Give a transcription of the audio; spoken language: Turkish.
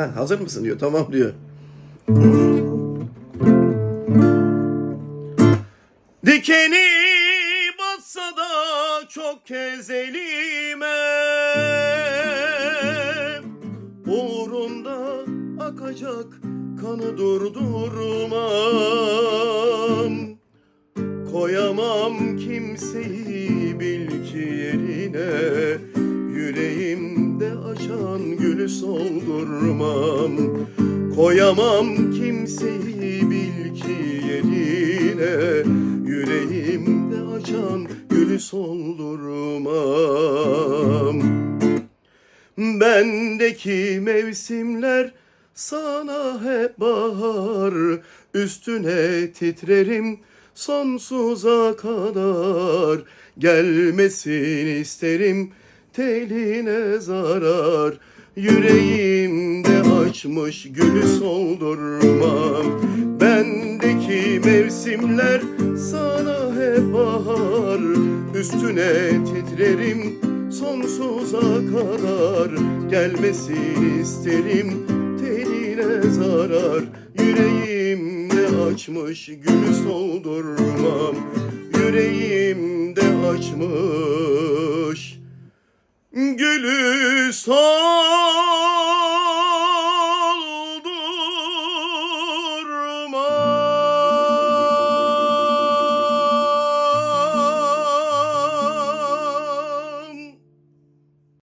Ha, hazır mısın diyor. Tamam diyor. Dikeni batsa da çok kez elime Uğrunda akacak kanı durdurmam Koyamam kimseyi bil ki yerine soldurmam Koyamam kimseyi bil ki yerine. Yüreğimde açan gülü soldurmam. Bendeki mevsimler sana hep bahar. Üstüne titrerim sonsuza kadar. Gelmesin isterim teline zarar Yüreğimde açmış gülü soldurmam Bendeki mevsimler sana hep bahar. Üstüne titrerim sonsuza kadar. Gelmesin isterim teline zarar. Yüreğimde açmış gülü soldurmam. Yüreğimde açmış Gülü sağ